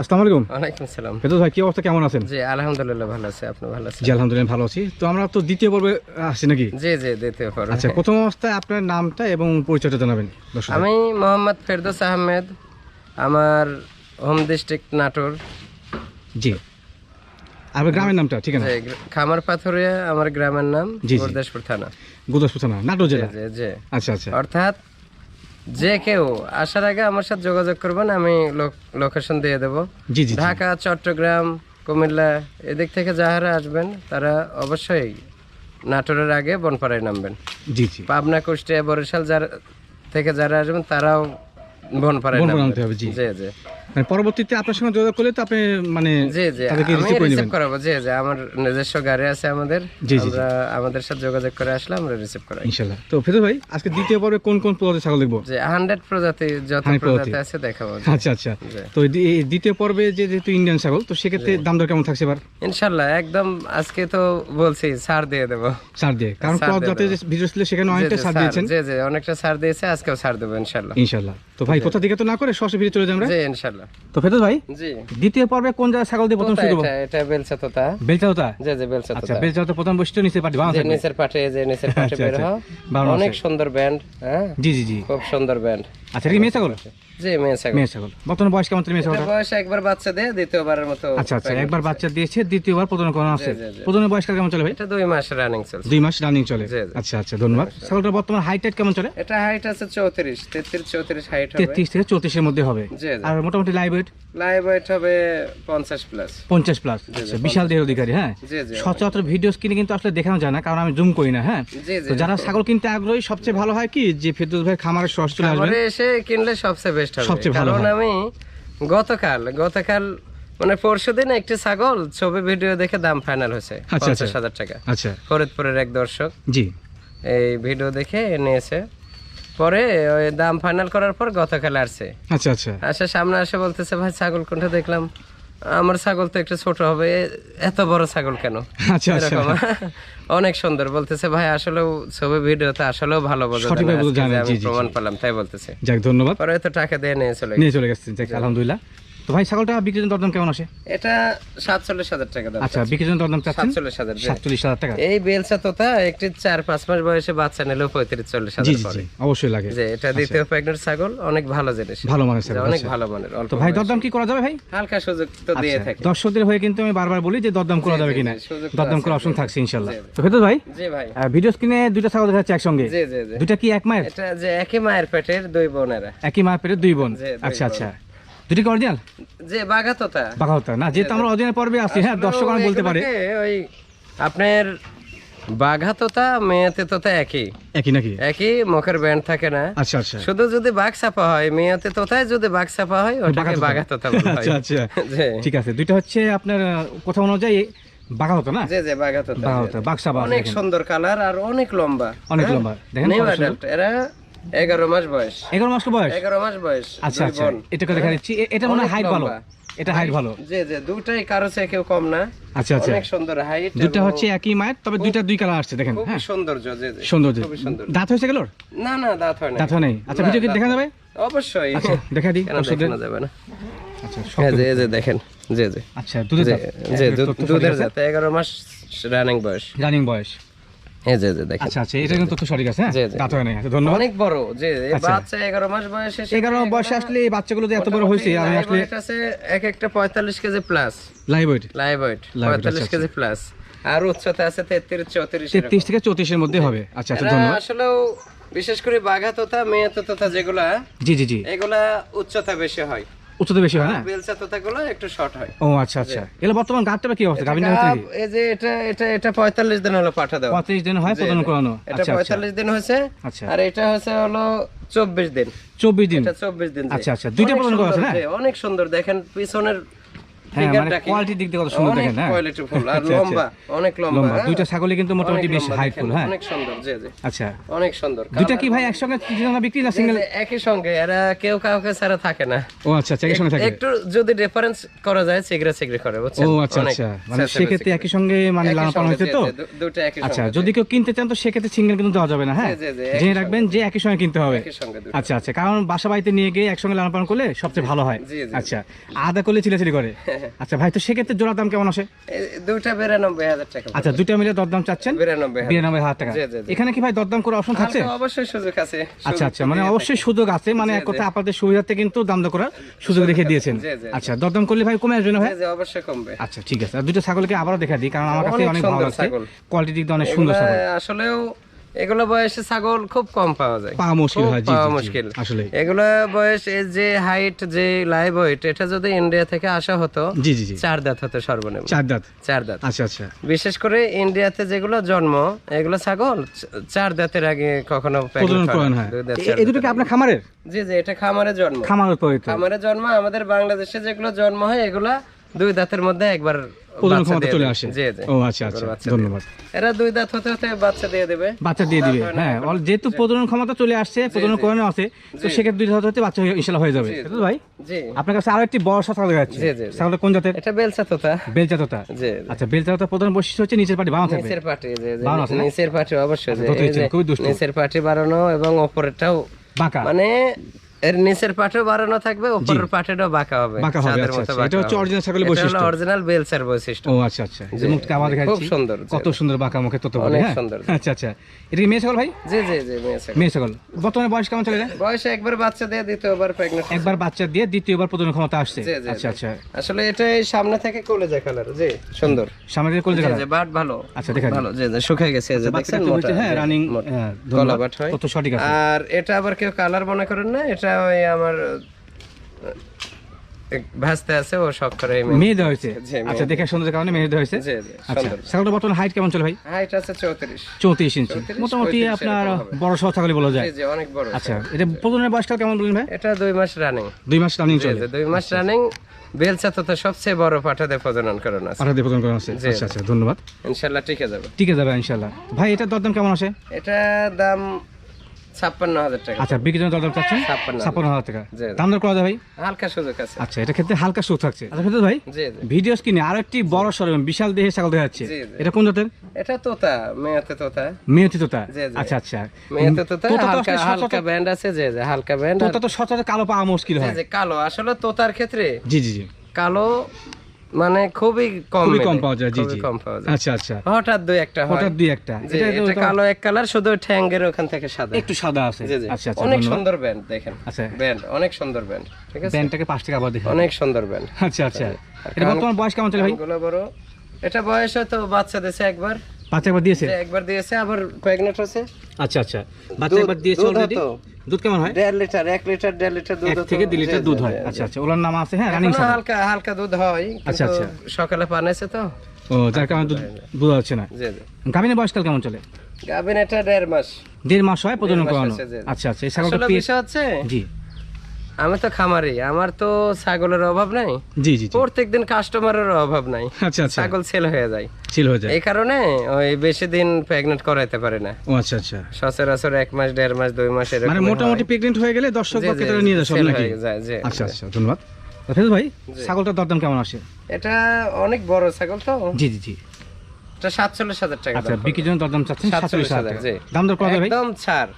আসসালামু আলাইকুম। ওয়ালাইকুম সালাম। ফেরদৌস ভাই কি অবস্থা? কেমন আছেন? জি আলহামদুলিল্লাহ ভালো আছে। আপনি ভালো আছেন? জি আলহামদুলিল্লাহ ভালো আছি। তো আমরা তো দ্বিতীয় পর্বে আসছি নাকি? জি আচ্ছা প্রথম অবস্থায় আপনার নামটা এবং পরিচয়টা জানাবেন আমি মোহাম্মদ ফেরদৌস আহমেদ আমার হোম ডিস্ট্রিক্ট নাটোর। জি। আপনার গ্রামের নামটা ঠিক আছে খামার পাথরিয়া আমার গ্রামের নাম। গুরদাসপুর থানা। গুদাসপুর থানা নাটোর জেলা? জি জি। আচ্ছা আচ্ছা। অর্থাৎ যে কেউ আসার আগে আমার সাথে যোগাযোগ করবেন আমি লোকেশন দিয়ে দেব। জি জি জি। ঢাকা চট্টগ্রাম কুমিল্লা এদিক থেকে যাহারা আসবেন তারা অবশ্যই নাটোরের আগে বনপাড়ায় নামবেন। জি জি। পাবনা কুষ্টিয়া বরিশাল যারা থেকে যারা আসবেন তারাও বনপাড়ায় বনপাড়া নামবেন হবে, জি। জি জি। মানে পরবর্তীতে আপনার সঙ্গে যোগাযোগ করলে তো আপনি মানে জি জি। তাদেরকে রিসিভ করে নেবেন। করাবো জি জি। আমার নিজস্ব গাড়ি আছে আমাদের। জি, জি, আমরা আমাদের সাথে যোগাযোগ করে আসলে আমরা রিসিভ করাই। ইনশাল্লাহ। তো ফেরদৌস ভাই আজকে দ্বিতীয় পর্বে কোন কোন প্রজাতির ছাগল দেখব? যে হান্ড্রেড প্রজাতি যত প্রজাতি। প্রজাতি। আছে দেখাবো। আচ্ছা আচ্ছা। তো এই দ্বিতীয় পর্বে যে যেহেতু ইন্ডিয়ান ছাগল তো সেক্ষেত্রে দাম দর কেমন থাকছে এবার? ইনশাল্লাহ একদম আজকে তো বলছি ছাড় দিয়ে দেবো। ছাড় দিয়ে। কারণ ক্রস জাতের যে ভিডিও ছিল সেখানে অনেকটা ছাড় দিয়েছেন। জি জি অনেকটা ছাড় দিয়েছে আজকেও ছাড় দেবো তো ভাই কোথা দিকে তো না করে সরাসরি ফিরে চলে যাই আমরা? জি ইনশাআল্লাহ। তো ফেরদৌস ভাই জি। দ্বিতীয় পর্বে কোন জায়গায় ছাগল দিয়ে প্রথম তোতা শুরু করব? এটা বেলচা তোতা বেলচা তোতা জি জি বেলচা আচ্ছা বেলচা তোতা প্রথম বৈশিষ্ট্য নিচে পাটি বাংলা যে নিচের পাটে যে নিচের পাটে আচ্ছা, বের আচ্ছা। অনেক সুন্দর ব্যান্ড হ্যাঁ? জি জি জি। খুব সুন্দর ব্যান্ড। আচ্ছা মেয়ে ছাগল? জি মেয়ে ছাগল। মেয়ে ছাগল। বর্তমানে বয়স কেমন মেয়ে এটা বয়স একবার বাচ্চা দিয়ে দ্বিতীয়বারের মতো আচ্ছা আচ্ছা একবার বাচ্চা দিয়েছে দ্বিতীয়বার প্রজনন করানো আছে। জি, জি। কেমন চলে ভাই? এটা দুই মাস রানিং চলছে। দুই মাস রানিং চলে। জি, জি। আচ্ছা আচ্ছা ধন্যবাদ। ছাগলটার বর্তমান হাইট টাইট কেমন চলে? এটা হাইট আছে চৌত্রিশ তেত্রিশ চৌত্রিশ হাইট হবে। তেত্রিশ থেকে চৌত্রিশের মধ্যে হবে। জি জি। আর মোটামুটি লাইভ ওয়েট লাইভ ওয়েট হবে পঞ্চাশ প্লাস পঞ্চাশ প্লাস আচ্ছা বিশাল দেহ অধিকারী হ্যাঁ? সচরাচর ভিডিও স্ক্রিনে কিন্তু আসলে দেখানো যায় না কারণ আমি জুম করি না হ্যাঁ? তো যারা ছাগল কিনতে আগ্রহী সবচেয়ে ভালো হয় কি? যে ফেরদৌস ভাই খামারের সরাসরি খামারে এসে কিনলে সবচেয়ে বেস্ট হবে সবচেয়ে ভালো কারণ আমি গতকাল গতকাল মানে পরশু দিন একটি ছাগল ছবি ভিডিও দেখে দাম ফাইনাল হয়েছে আচ্ছা। পঞ্চাশ হাজার টাকা। আচ্ছা। ফরিদপুরের এক দর্শক জি। এই ভিডিও দেখে নিয়েছে। পরে ওই দাম ফাইনাল করার পর গতকাল আসছে। আচ্ছা আচ্ছা। আসে সামনে আসে বলতেছে ভাই ছাগল কোনটা দেখলাম? আমার ছাগল তো একটু ছোট হবে এত বড় ছাগল কেন? আচ্ছা আচ্ছা। অনেক সুন্দর। বলতেছে ভাই আসলে ছবি ভিডিওতে আসলে ভালো আমি প্রমাণ পেলাম। তাই বলতেছে। যাক ধন্যবাদ। পরে তো টাকা দিয়ে নিয়ে চলে গেছে। নিয়ে চলে গেছে। যাক আলহামদুলিল্লাহ। তো ভাই ছাগলটা বিক্রির জন্য দরদাম কেমন আসে? এটা সাতচল্লিশ হাজার টাকা দাম আচ্ছা বিক্রির জন্য দরদাম সাতচল্লিশ হাজার। সাতচল্লিশ হাজার টাকা। এই বেলসা তোতা একটি চার পাঁচ মাস বয়সে বাচ্চা নিলেও পঁয়ত্রিশ চল্লিশ হাজার পরে অবশ্যই লাগে। যে এটা দ্বিতীয় প্রেগনেন্ট ছাগল অনেক ভালো জিনিস। ভালো মানের ছাগল অনেক আচ্ছা। ভালো মানের তো ভাই দরদাম কি করা যাবে ভাই? হালকা সুযোগ তো দিয়ে আচ্ছা, থাকে। দর্শকদের হয়ে কিন্তু আমি বারবার বলি যে দরদাম করা যাবে কিনা। দরদাম করার অপশন থাকছে জি। তো ভাই জি ভাই। ভিডিও স্ক্রিনে দুইটা ছাগল দেখা যাচ্ছে একসঙ্গে। জি জি দুইটা কি এক মায়ের? এটা যে একই মায়ের পেটের দুই বোনেরা। একই মায়ের পেটে দুই বোন। আচ্ছা আচ্ছা। দুটি কি অরিজিনাল যে বাঘা তোতা না যেহেতু আমরা অরিজিনাল পর্বে আছি হ্যাঁ দর্শক আমার বলতে পারে। ওই আপনার বাঘা তোতা মেয়েতে তোতা একই। একই নাকি? একই মুখের ব্যান্ড থাকে না। আচ্ছা আচ্ছা। শুধু যদি বাঘ ছাপা হয় মেয়েতে তোতায় যদি বাঘ ছাপা হয় ওটাকে। বাঘা তোতা বলা হয়। আচ্ছা আচ্ছা। ঠিক আছে দুইটা হচ্ছে আপনার কোথাও অনুযায়ী বাঘা হতো না? জি জি বাঘা তোতা বাঘা বাক্সা অনেক সুন্দর কালার আর অনেক লম্বা। অনেক হ্যাঁ? লম্বা। দেখেন এরা এগারো মাস বয়স। এগারো মাস বয়স? এগারো মাস বয়স আচ্ছা আচ্ছা। এটাকে দেখা দিচ্ছি। এটা মনে হয় হাইট ভালো। এটা হাইট ভালো। জি জি দুটাই কারও চেয়ে কেউ কম না। আচ্ছা আচ্ছা। অনেক সুন্দর হাইট দুইটা হচ্ছে একই মায়ের তবে দুইটা দুই কালার আসছে দেখেন হ্যাঁ। সৌন্দর্য জি জি সৌন্দর্য। দাঁত হয়েছে গেলোর না না দাঁত হয় না দাঁত হয় নাই। আচ্ছা ভিডিও কি দেখা যাবে? অবশ্যই। আচ্ছা দেখা দিই। দেখানো যাবে না? আচ্ছা হ্যাঁ এই যে দেখেন জি জি। আচ্ছা দুধের জি জি দুধের জাত এগারো মাস রানিং বয়স। রানিং বয়স। হ্যাঁ জি জি আচ্ছা আচ্ছা এটা কিন্তু সঠিক আছে জি, জি। দাঁত হয় নাই আচ্ছা ধন্যবাদ। অনেক বড় যে আচ্ছা। বাচ্চা এগারো মাস বয়সে সে- এগারো বয়সে আসলে এই বাচ্চাগুলো যে এত বড় হয়েছে আমি আসলে এক একটা পঁয়তাল্লিশ KG plus live weight live weight Live weight, পঁয়তাল্লিশ আচ্ছা, কেজি প্লাস আর উচ্চতা আছে তেত্রিশ চৌত্রিশ তেত্রিশ থেকে চৌত্রিশের মধ্যে হবে। আচ্ছা আচ্ছা ধন্যবাদ। আসলেও বিশেষ করে বাঘা তোতা মেয়ে তোতা যেগুলা জি জি জি। এগুলা উচ্চতা বেশি হয়। উচ্চতা বেশি হয় না বেলচা তোতাগুলো একটু শর্ট হয়। ও আচ্ছা আচ্ছা। এগুলো বর্তমান কি অবস্থা? এই যে এটা এটা এটা পঁয়তাল্লিশ দিন হলো পাঠা দাও দিন হয় প্রদান করানো। আচ্ছা এটা পঁয়তাল্লিশ দিন হয়েছে আচ্ছা। আর এটা হচ্ছে হলো চব্বিশ দিন। চব্বিশ দিন? এটা চব্বিশ দিন আচ্ছা, আচ্ছা, দুইটা প্রদান করা আছে না? অনেক সুন্দর। দেখেন পিছনের হ্যাঁ মানে কোয়ালিটির দিক দিয়ে কত সুন্দর দেখেন হ্যাঁ। কোয়ালিটি ফুল আর আচ্ছা, আচ্ছা। লম্বা অনেক লম্বা লম্বা হ্যাঁ? দুইটা ছাগলই কিন্তু মোটামুটি বেশ লম্বা হাইটফুল হ্যাঁ। অনেক সুন্দর জি জি। আচ্ছা। অনেক সুন্দর দুইটা কি ভাই একসঙ্গে তিনজনা বিক্রি না সিঙ্গেল একই সঙ্গে এরা কেউ কাউকে ছাড়া থাকে না। ও আচ্ছা আচ্ছা একই থাকে। একটু যদি রেফারেন্স করা যায় সিগরে সিগরে করে বুঝছেন? ও আচ্ছা আচ্ছা। মানে সেক্ষেত্রে একই সঙ্গে মানে লালন হয়েছে তো? দুটো একই আচ্ছা যদি কেউ কিনতে চান তো সেক্ষেত্রে সিঙ্গেল কিন্তু দেওয়া যাবে না হ্যাঁ? জেনে রাখবেন যে একই সঙ্গে কিনতে হবে। আচ্ছা আচ্ছা কারণ বাসা বাড়িতে নিয়ে গিয়ে একসঙ্গে লালন পালন করলে সবচেয়ে ভালো হয়। আচ্ছা আদা করলে চিলাচিলি করে। আচ্ছা ভাই তো সেক্ষেত্রে জোড়া দাম কেমন আসে? দুইটা বিরানব্বই হাজার টাকা আচ্ছা দুইটা মিলে দরদাম চাচ্ছেন? বিরানব্বই হাজার। বিরানব্বই হাজার টাকা। এখানে কি ভাই দরদাম করে অপশন থাকছে? অবশ্যই সুযোগ আছে। আচ্ছা আচ্ছা মানে অবশ্যই সুযোগ আছে মানে এক কথা আপনাদের সুবিধার্থে কিন্তু দাম দর করার সুযোগ রেখে দিয়েছেন। আচ্ছা দরদাম করলে ভাই কমে আসবে না ভাই? অবশ্যই কমবে। আচ্ছা ঠিক আছে। আর দুটো ছাগলকে আবারও দেখা দিই কারণ আমার কাছে অনেক ভালো লাগছে। কোয়ালিটি অনেক সুন্দর আসলেও এগুলো বয়সে ছাগল খুব কম পাওয়া যায়। পাওয়া মুশকিল হয় জি পাওয়া মুশকিল। আসলে এগুলো বয়স যে হাইট যে লাইভ ওয়েট এটা যদি ইন্ডিয়া থেকে আসা হতো জি জি চার দাঁত হতো সর্বনিম্ন। চার দাঁত। চার দাঁত। আচ্ছা আচ্ছা। বিশেষ করে ইন্ডিয়াতে যেগুলো জন্ম এগুলো ছাগল চার দাঁতের আগে কখনো প্রজনন হয়। করেন না। হ্যাঁ চার এই দুটো কি আপনার খামারের? জি জি এটা খামারে জন্ম। খামার উৎপাদিত খামারে জন্ম আমাদের বাংলাদেশে যেগুলো জন্ম হয় এগুলা দুই দাঁতের মধ্যে একবার প্রজনন ক্ষমতা চলে আসে। ও আচ্ছা আচ্ছা ধন্যবাদ। এরা দুই দাঁত হতে হতে বাচ্চা দিয়ে দেবে। বাচ্চা দিয়ে দিবে হ্যাঁ যেহেতু প্রজনন ক্ষমতা চলে আসছে প্রজনন করানো আছে তো সেক্ষেত্রে দুই হাজার হতে বাচ্চা হয়ে যাবে। ভাই জি। আপনার কাছে আরও একটি বড় ছাগল দেখা যাচ্ছে। ছাগলটা কোন জাতের? এটা বেলচা তোতা আচ্ছা বেলচাতটা প্রধান বৈশিষ্ট্য হচ্ছে নিচের পাটি বাঁধা থাকবে। নিচের পাটি যে যে আছে নিচের পাটি অবশ্যই যে খুবই দুষ্টু। নিচের পাটি বাড়ানো এবং উপরেরটাও বাঁকা। মানে এর নিচের পাটিও বাড়ানো থাকবে উপরের পাটিটাও বাঁকা হবে বাঁকা হবে, আচ্ছা, আচ্ছা। এটা হচ্ছে original ছাগলের এটা অরিজিনাল বেলচার বৈশিষ্ট্য। ও আচ্ছা আচ্ছা। যে মুখটা আবার খুব সুন্দর কত সুন্দর বাঁকা মুখে তত বলে হ্যাঁ? সুন্দর। আচ্ছা আচ্ছা। এটা কি মেয়ে ছাগল ভাই? জি জি জি মেয়ে ছাগল। মেয়ে ছাগল। বর্তমানে বয়স কেমন চলে যায় বয়সে একবার বাচ্চা দিয়ে দ্বিতীয়বার প্রেগনেন্ট একবার বাচ্চা দিয়ে দ্বিতীয়বার প্রজনন ক্ষমতা আসছে। আচ্ছা আচ্ছা। আসলে এটা এই সামনে থেকে কলেজা কালার জি সুন্দর। সামনে দিয়ে কলজা কালার? বাট ভালো। আচ্ছা দেখা ভালো জি জি শুকিয়ে গেছে এই যে বাচ্চা দেখছেন মোটা হ্যাঁ রানিং কলা বাট হয়। তত সঠিক আছে। আর এটা আবার কেউ কালার মনে করেন না এটা ওই আমার ভাসতে আছে ও শখ করে মেয়ে। দেওয়া হয়েছে? আচ্ছা দেখে সুন্দর কারণে মেয়ে দেওয়া হয়েছে? জি আচ্ছা ছাগলটা বর্তমানে হাইট কেমন চলে ভাই? হাইট আছে চৌত্রিশ। চৌত্রিশ ইঞ্চি মোটামুটি আপনার বড় সহ ছাগলই বলা যায়। জি অনেক বড়। আচ্ছা এটা বয়সটা কেমন ভাই? এটা দুই মাস রানিং দুই মাস রানিং চলে। মাস রানিং বেলচা তো সবচেয়ে বড় পাঠাতে প্রজনন করানো আছে। পাঠা দিয়ে প্রদান আছে। আচ্ছা আচ্ছা ধন্যবাদ। ইনশাল্লাহ টিকে যাবে। আছে যাবে ইনশাল্লাহ। ভাই এটার দরদাম কেমন আছে এটা দাম ছাপ্পান্ন হাজার টাকা। আচ্ছা বিক্রির জন্য দরদাম চাচ্ছেন? ছাপ্পান্ন হাজার। টাকা। দাম দর করা ভাই? হালকা সুযোগ আছে। আচ্ছা এটা ক্ষেত্রে হালকা সুখ থাকছে। আচ্ছা ফেরদৌস ভাই জি জি। ভিডিও স্ক্রিনে আরও একটি বড় সরম বিশাল দেহের ছাগল দেখা যাচ্ছে। জি, জি। এটা কোন জাতের? এটা তোতা মেয়েতে তোতা। মেয়েতি তোতা? জি, জি। আচ্ছা আচ্ছা। মেয়েতে তোতা তোতা হালকা হালকা ব্যান্ড আছে। যে যে হালকা ব্যান্ড। তোতা তো সচরাচর কালো পাওয়া মুশকিল হয়। কালো। আসলে তোতার ক্ষেত্রে জি জি জি। কালো মানে খুবই কম খুবই কম পাওয়া যায় জি জি। কম পাওয়া যায়। আচ্ছা আচ্ছা। হঠাৎ দুই একটা হয়। হঠাৎ দুই একটা। এটা কালো এক কালার শুধু ঠ্যাঙ্গের ওখান থেকে সাদা। একটু সাদা আছে। জি জি। আচ্ছা আচ্ছা অনেক সুন্দর ব্যান্ড দেখেন। আচ্ছা। ব্যান্ড অনেক সুন্দর ব্যান্ড ঠিক আছে? ব্যান্ডটাকে পাঁচ টাকা আবার দেখেন অনেক সুন্দর ব্যান্ড আচ্ছা আচ্ছা। এটা তোমার বর্তমান বয়স কেমন চলে ভাই? গুলো বড়। এটা বয়স হয়তো বাচ্চা দেশে একবার। বাচ্চা একবার দিয়েছে? একবার দিয়েছে আবার প্রেগনেন্ট হয়েছে আচ্ছা আচ্ছা। বাচ্চা একবার দিয়েছে অলরেডি দুধ কেমন হয়? দেড় লিটার এক লিটার দেড় লিটার দুধ থেকে দুই লিটার দুধ হয়। আচ্ছা আচ্ছা ওলার নাম আছে? হ্যাঁ রানিং হালকা হালকা দুধ হয় আচ্ছা, আচ্ছা। সকালে পানাইছে তো। ও যার কারণে দুধ বোঝা যাচ্ছে না। জি জি। গাভিনের বয়সকাল কেমন চলে? গাভিন এটা দেড় মাস। দেড় মাস হয় প্রজনন করানো। আচ্ছা আচ্ছা এই ছাগলটা বিষয় হচ্ছে? জি। আমি তো খামারি আমার তো ছাগলের অভাব নাই। জি জি প্রত্যেকদিন কাস্টমারের অভাব নাই। আচ্ছা আচ্ছা। ছাগল সেল হয়ে যায়। ছিল হয়ে যায়। এই কারণে ওই বেশি দিন প্রেগনেন্ট করাইতে পারে না। ও আচ্ছা আচ্ছা। সচরাচর এক মাস দেড় মাস দুই মাস এরকম মানে মোটামুটি প্রেগনেন্ট হয়ে গেলে দর্শক জি, বা ক্রেতারা নিয়ে sell নাকি? আচ্ছা আচ্ছা ধন্যবাদ। ফেরদৌস ভাই ছাগলটার দরদাম কেমন আসে? এটা অনেক বড় ছাগল তো। জি জি জি। এটা টাকা আচ্ছা বিক্রির জন্য দরদাম চাচ্ছেন সাতচল্লিশ হাজার টাকা। জি। দাম দর করা ভাই একদম ছাড়।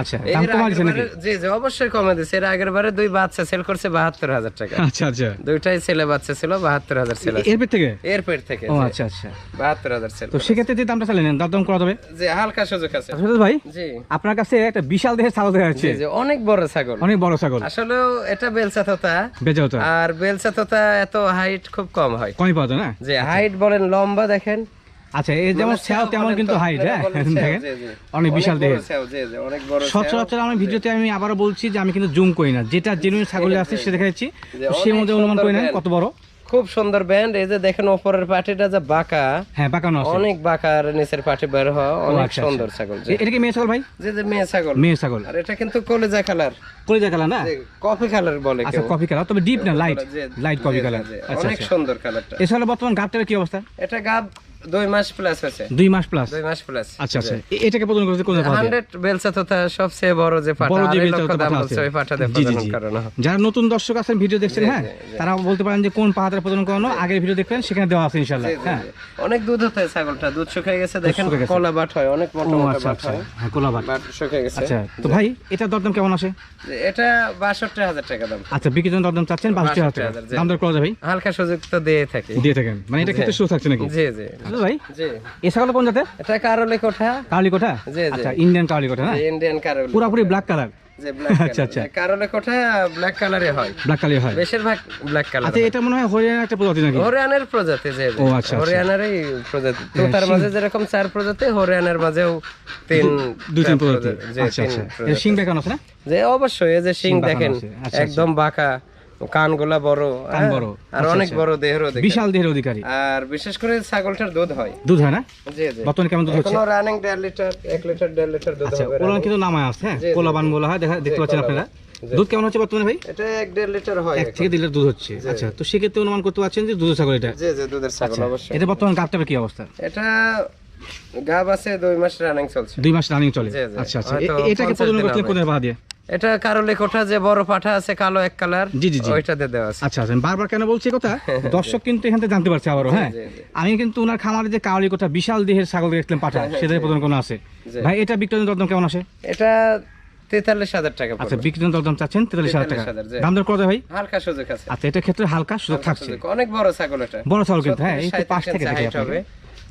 আচ্ছা দাম কমা আগের নাকি? জি জি অবশ্যই কমে দিচ্ছে এর আগের বারে দুই বাচ্চা সেল করছে বাহাত্তর হাজার টাকা। আচ্ছা আচ্ছা। দুইটাই ছেলে বাচ্চা ছিল বাহাত্তর হাজার ছেলে এরপর থেকে? এর পেট থেকে ও আচ্ছা আচ্ছা। বাহাত্তর হাজার তো সেক্ষেত্রে যে দামটা চাইলেন দরদাম করা যাবে? যে হালকা সুযোগ আছে। ফেরদৌস ভাই জি। আপনার কাছে একটা বিশাল দেহের ছাগল দেখা যাচ্ছে। জি অনেক বড় ছাগল। অনেক বড় ছাগল। আসলেও এটা বেলচা তোতা। আর তোতা এত হাইট খুব কম হয়। কমই পাওয়া যায় না? যে হাইট বলেন লম্বা দেখেন। আচ্ছা এই যেমন মানে স্যাও তেমন কিন্তু হাইট হ্যাঁ? দেখেন। অনেক বিশাল স্যাও। সচরাচর আমার ভিডিওতে আমি আবারও বলছি যে আমি কিন্তু জুম করি না। যেটা জেনুইন ছাগল আছে সেটা দেখাচ্ছি। সেই মধ্যে অনুমান করে ব্যান্ড। কত বড়? খুব সুন্দর ব্যান্ড এই যে দেখেন ওপরের পাটিটা যে বাঁকা। হ্যাঁ বাঁকানো আছে। অনেক বাঁকা আর নিচের পাটি বের অনেক আচ্ছা, সুন্দর ছাগল এটা কি মেয়ে ছাগল ভাই? যে যে মেয়ে ছাগল। মেয়ে ছাগল। আর এটা কিন্তু কলেজা কালার। কলিজা কালার না? কফি কালার বলে আচ্ছা কফি কালার তবে ডিপ না লাইট লাইট কফি কালার আচ্ছা অনেক আচ্ছা। সুন্দর কালারটা এছাড়া বর্তমান গাবটার কি অবস্থা? এটা গাব দুই মাস প্লাস হয়েছে দুই মাস প্লাস দুই মাস প্লাস আচ্ছা আচ্ছা। এটাকে প্রদান করতে কোথায় পাওয়া যায় বেলসা তো সবচেয়ে বড় যে পাটা বড় যে আড়াই বেলচা লক্ষ তো দাম পাঠা আছে। ওই পাঠাতে জি, জি, প্রজনন জি। করানো যারা নতুন দর্শক আছেন ভিডিও দেখছেন হ্যাঁ তারা বলতে পারেন যে কোন পাহাড়ের প্রদান করানো আগের ভিডিও দেখবেন সেখানে দেওয়া আছে ইনশাল্লাহ হ্যাঁ। অনেক দুধ হতে ছাগলটা। দুধ শুকিয়ে গেছে দেখেন কলা বাট হয় অনেক মোটা মোটা আচ্ছা বাট আচ্ছা। হয়। হ্যাঁ কোলাবাট বাট। শুকিয়ে গেছে। আচ্ছা তো ভাই এটার দরদাম কেমন আসে? এটা বাষট্টি হাজার টাকা দাম। আচ্ছা বিক্রির জন্য দরদাম চাচ্ছেন বাষট্টি হাজার টাকা। দাম দর করা যায় ভাই হালকা সুযোগ তো দিয়ে থাকি। দিয়ে থাকেন। মানে এটা ক্ষেত্রে থাকছে নাকি? জি জি। ভাই? জি। এ ছাগল কোন জাতের? এটা কারলে কোঠা কালি কোঠা জি, জি। আচ্ছা ইন্ডিয়ান কালি কোঠা না ইন্ডিয়ান কারলে পুরাপুরি ব্ল্যাক কালার আচ্ছা, আচ্ছা। কারলে কোঠা ব্ল্যাক কালারে হয়। ব্ল্যাক কালি হয়। বেশিরভাগ ব্ল্যাক কালার আচ্ছা এটা মনে হয় হরিয়ানার একটা প্রজাতি নাকি? হরিয়ানার প্রজাতি যে ও, আচ্ছা, আচ্ছা। হরিয়ানারই প্রজাতি। তো তার মাঝে যেরকম চার প্রজাতি হরিয়ানার মাঝেও তিন দুই তিন প্রজাতি। জি, আচ্ছা আচ্ছা। সিং বেকান আছে না? যে অবশ্যই এই যে দেখেন একদম বাঁকা। কানগুলা বড় হ্যাঁ? বড়, আর আচ্ছা, অনেক আচ্ছা। বড় দেহের অধিকারী। বিশাল দেহের অধিকারী। আর বিশেষ করে ছাগলটার দুধ হয়। দুধ হয় না? জি জি। বর্তমানে কেমন দুধ হচ্ছে? রানিং দেড় লিটার এক লিটার দেড় লিটার দুধ আচ্ছা হবে ওলা কিন্তু নামায় আছে হ্যাঁ? কোলাবান বলা হয় দেখা দেখতে পাচ্ছেন আপনারা। দুধ কেমন হচ্ছে বর্তমানে ভাই? এটা এক দেড় লিটার হয় এক থেকে দুই লিটার দুধ হচ্ছে। আচ্ছা তো সেক্ষেত্রে অনুমান করতে পারছেন যে দুধ ছাগল এটা। জি জি দুধের ছাগল অবশ্যই। এটা বর্তমান গাবটার কি অবস্থা? এটা গাব আছে দুই মাস রানিং চলছে। দুই মাস রানিং চলে? জি, জি। আচ্ছা আচ্ছা। এটাকে প্রজনন করতে হবে। কোথায় দিয়ে এটা কারলে কোঠা যে বড় পাঠা আছে কালো এক কালার জি, জি, জি। ওইটাতে দেওয়া আছে। আচ্ছা আচ্ছা। বারবার কেন বলছি কথা? দর্শক কিন্তু এখান থেকে জানতে পারছে আবারও হ্যাঁ। আমি কিন্তু ওনার খামারে যে কাউলি কথা বিশাল দেহের ছাগল দেখলাম পাঠা সেটাই প্রদান কোনো আছে? ভাই এটা বিক্রয় দরদাম কেমন আসে? এটা তেতাল্লিশ হাজার টাকা আচ্ছা দরদাম চাচ্ছেন তেতাল্লিশ হাজার টাকা। 43,000 দাম দর যায় ভাই? হালকা সুযোগ আছে। আচ্ছা এটার ক্ষেত্রে হালকা সুযোগ থাকছে। অনেক বড় ছাগল এটা। বড় ছাগল কিন্তু হ্যাঁ এই তো 36 পাশ থেকে দেখে height হবে।